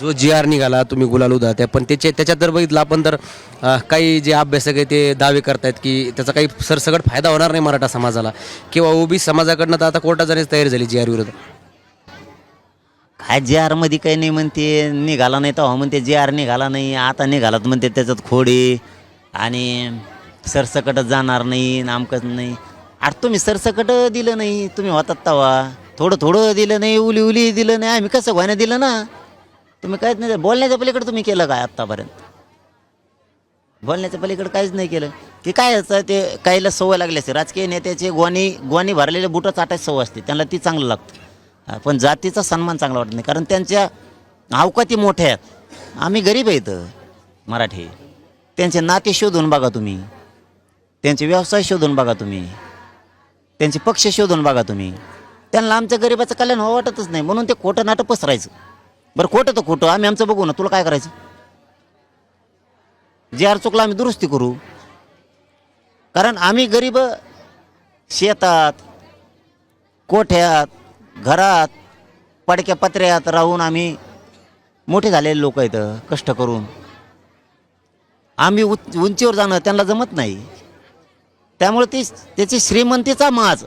जो जी आर निघाला तुम्ही गुलाल उदा पण त्याचे त्याच्यात जर बघितलं आपण तर अ, काही जे अभ्यासक आहे ते दावे करतायत की त्याचा काही सरसकट फायदा होणार नाही मराठा समाजाला. किंवा ओबी समाजाकडनं तर आता कोर्टात जाण्याची तयारी झाली जी आर विरुद्ध. काय जे आरमध्ये काही नाही म्हणते निघाला नाही तेव्हा म्हणते जे आर निघाला नाही आता निघाला तर म्हणते त्याच्यात खोडे आणि सरसकटच जाणार नाही नामकच नाही. अरे तुम्ही सरसकट दिलं नाही तुम्ही होतात तवा. थोडं थोडं दिलं नाही उली उली दिलं नाही आम्ही कसं व्हायला दिलं ना? तुम्ही काहीच नाही बोलण्याच्या पलीकडे तुम्ही केलं काय आत्तापर्यंत? बोलण्याच्या पलीकडे काहीच नाही केलं. की काय असतं ते काहीला सवय लागली असते. राजकीय नेत्याचे गोणी गोणी भरलेले बुटं चाटायची सवय असते. त्यांना ती चांगलं लागतं. पण जातीचा सन्मान चांगला वाटत नाही. कारण त्यांच्या अवकाती मोठ्या आहेत. आम्ही गरीब आहेत मराठी. त्यांचे नाते शोधून बघा तुम्ही. त्यांचे व्यवसाय शोधून बघा तुम्ही. त्यांचे पक्ष शोधून बघा तुम्ही. त्यांना आमच्या गरिबाचं कल्याण हो वाटतच नाही. म्हणून ते खोटं नाटं पसरायचं. बरं खोटं तर खोटं. आम्ही आमचं बघू ना. तुला काय करायचं? जे आर चुकला आम्ही दुरुस्ती करू. कारण आम्ही गरीब शेतात कोठ्यात घरात पडक्या पत्र्यात राहून आम्ही मोठे झालेले लोक आहेत कष्ट करून. आम्ही उच उंचीवर जाणं त्यांना जमत नाही. त्यामुळे ती त्याची श्रीमंतीचा माज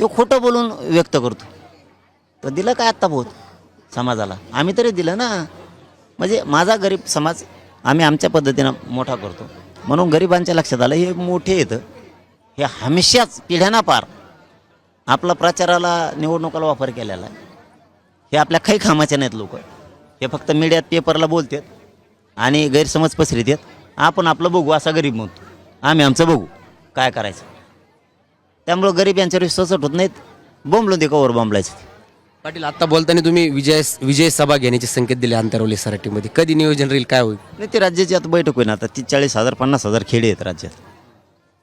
तो खोटं बोलून व्यक्त करतो. तर दिलं काय आत्ता बोध? समाजाला. आम्ही तरी दिलं ना. म्हणजे माझा गरीब समाज आम्ही आमच्या पद्धतीनं मोठा करतो. म्हणून गरिबांच्या लक्षात आलं हे मोठे येतं हे हमेशाच पिढ्यांना पार. आपला प्रचाराला निवडणुकाला वापर केलेला आहे. हे आपल्या काही कामाचे नाहीत लोक. हे फक्त मीडियात पेपरला बोलतात आणि गैरसमज पसरीत आपण आपलं बघू असा गरीब म्हणतो. आम्ही आमचं बघू काय करायचं. त्यामुळं गरीब यांच्यावर सचट होत नाहीत. बोंबलून ते कवर बोंबलायचं पाटील आता बोलताना तुम्ही विजय विजय सभा घेण्याचे संकेत दिले अंतरवली सराटीमध्ये. कधी नियोजन राहील काय होईल? नाही ते राज्याची आता बैठक होईल आता तीस चाळीस हजार पन्नास हजार खेडे आहेत राज्यात.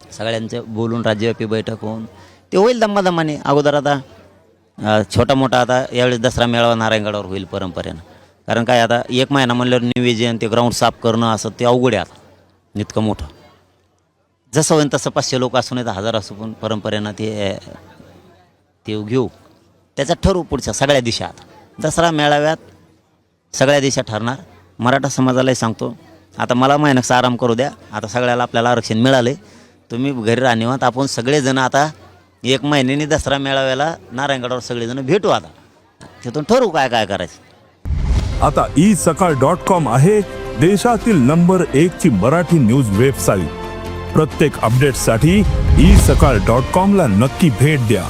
सगळ्यांचं बोलून राज्यव्यापी बैठक होऊन ते होईल दम्मादम्माने अगोदर आता छोटा मोठा आता यावेळेस दसरा मेळावा नारायणगडावर होईल परंपरेनं. कारण काय आता एक महिना म्हणल्यावर निवेदन ते ग्राउंड साफ करणं असं ते अवघड आहे आता. इतकं मोठं. जसं होईल तसं पाचशे लोक असून येतं तर हजार असू पण परंपरेनं ते ते घेऊ. त्याचा ठरवू पुढच्या सगळ्या दिशा दसरा मेळाव्यात सगळ्या दिशा ठरणार. मराठा समाजालाही सांगतो आता मला महिन्याचा आराम करू द्या. आता सगळ्याला आपल्याला आरक्षण मिळाले तुम्ही घरी राहणीवात आपण सगळेजण आता एक महिन्याने दसरा मेळाव्याला नारायणगडावर सगळेजण भेटू आता. तिथून ठरवू काय काय करायचं? आता ई सकाळ डॉट कॉम आहे देशातील नंबर एक ची मराठी न्यूज वेबसाईट. प्रत्येक अपडेटसाठी ई सकाळ डॉट कॉम ला नक्की भेट द्या.